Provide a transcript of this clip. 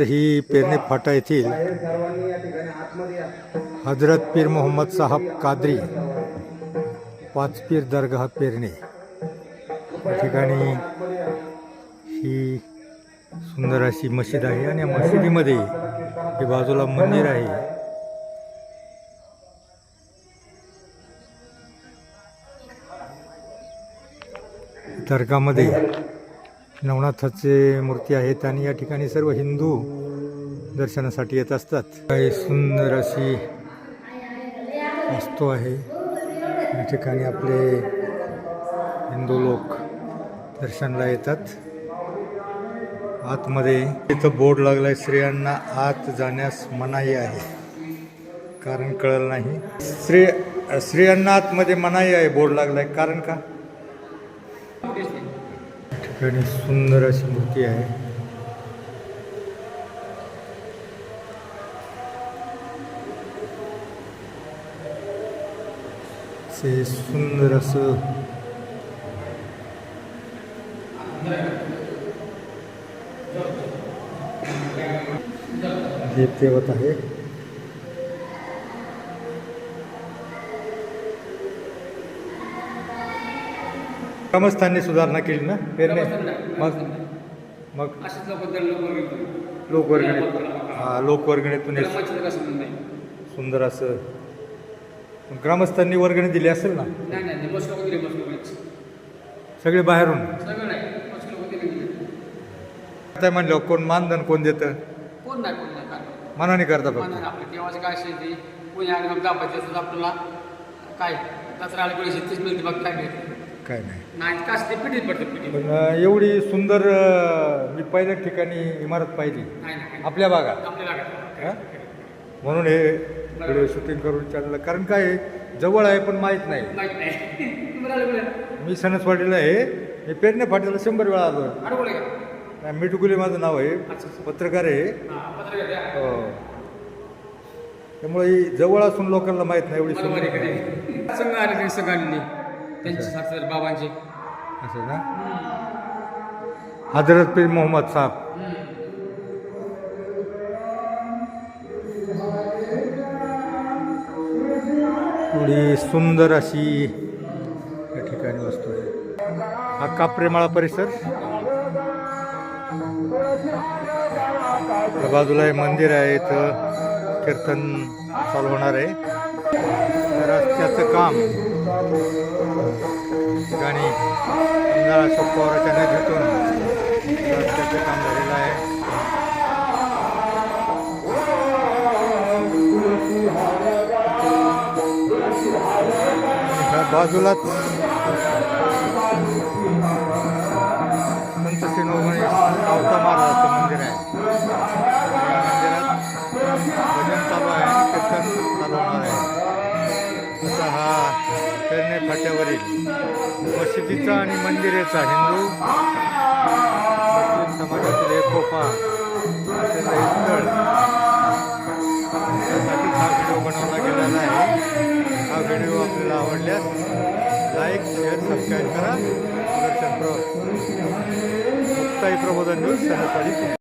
ही पेरणे फाटा येथील हजरत पीर मोहम्मद साहब कादरी पाच पीर दर्गा पेरणे. या ठिकाणी ही सुंदर अशी मशीद आहे आणि या मशिदीमध्ये हे बाजूला मंदिर आहे. दर्गामध्ये नवनाथाचे मूर्ती आहेत आणि या ठिकाणी सर्व हिंदू दर्शनासाठी येत असतात. काही सुंदर अशी वस्तू आहे. या ठिकाणी आपले हिंदू लोक दर्शनाला येतात. आतमध्ये इथं बोर्ड लागलाय स्त्रियांना आत जाण्यास मनाई आहे. कारण कळलं नाही. स्त्री स्त्रियांना आतमध्ये मनाई आहे बोर्ड लागलाय. कारण का? ठिकाणी सुंदर अशी मूर्ती आहे. से सुंदर असं देवत आहे. ग्रामस्थांनी सुधारणा केली ना? पेरणे मग मग असेच लोक दर लोक वगैरे लोकवर्गणीत हा. लोकवर्गणीतून हे सुंदर असं ग्रामस्थांनी वर्गणी दिली असेल ना? सगळे बाहेरून? काय म्हणलं कोण मानधन कोण देतं? कोण नाही कोण नाही काय मनाने करता फक्त. देवाचं काय असेल ते कोणी आणि मग आपल्याला. काय? दसरा आले कोणी तीच मिळते मग काय मिळते काय नाही. नाही पडते पिढी पण अं, एवढी सुंदर अं, मी पहिल्या ठिकाणी इमारत पाहिली. नाही नाही आपल्या भागात. आपल्याला काय हा? म्हणून हे व्हिडिओ शूटिंग करून चाललं. कारण काय आहे, जवळ आहे पण माहीत नाही. माहीत नाही. बरं मी सणसवाडीला आहे. मी पेरणे फाट्याला शंभर वेळा आलो. अडवलं का? मिठुकुले माझं नाव आहे. पत्रकार आहे. हां पत्रकार हो. त्यामुळे ही जवळ असून लोकांना माहीत नाही एवढी बरोबर सुंदर आहे का नाही? संघ आले संघ आणले त्यांचे साथीदार बाबांचे. असं ना? हजरत पीर मोहम्मद साहब. थोडी सुंदर अशी या ठिकाणी वस्तू आहे. हा काप्रेमाळा परिसर. त्या बाजूला हे मंदिर आहे इथं कीर्तन चालू होणार आहे. रस्त्याचं काम ठिकाणी आमदार अशोक पवारांच्या नेतृत्वातून रस्त्याचं काम झालेलं आहे. बाजूलाच संत शिरोमणी सावता महाराजाचं मंदिर आहे. या मंदिरात भजन चालू आहे आणि कीर्तन चालू आहे. असा हा पेरणे फाट्यावरील. मशिदीचा आणि मंदिरेचा हिंदू मुस्लिम समाजातील एकोपा असलेलं हे स्थळ त्यासाठीच हा व्हिडिओ बनवला गेलेला आहे. हा व्हिडिओ आपल्याला आवडल्यास लाईक शेअर सबस्क्राईब करा. सुदर्शन प्र प्रबोधन न्यूज सणसवाडी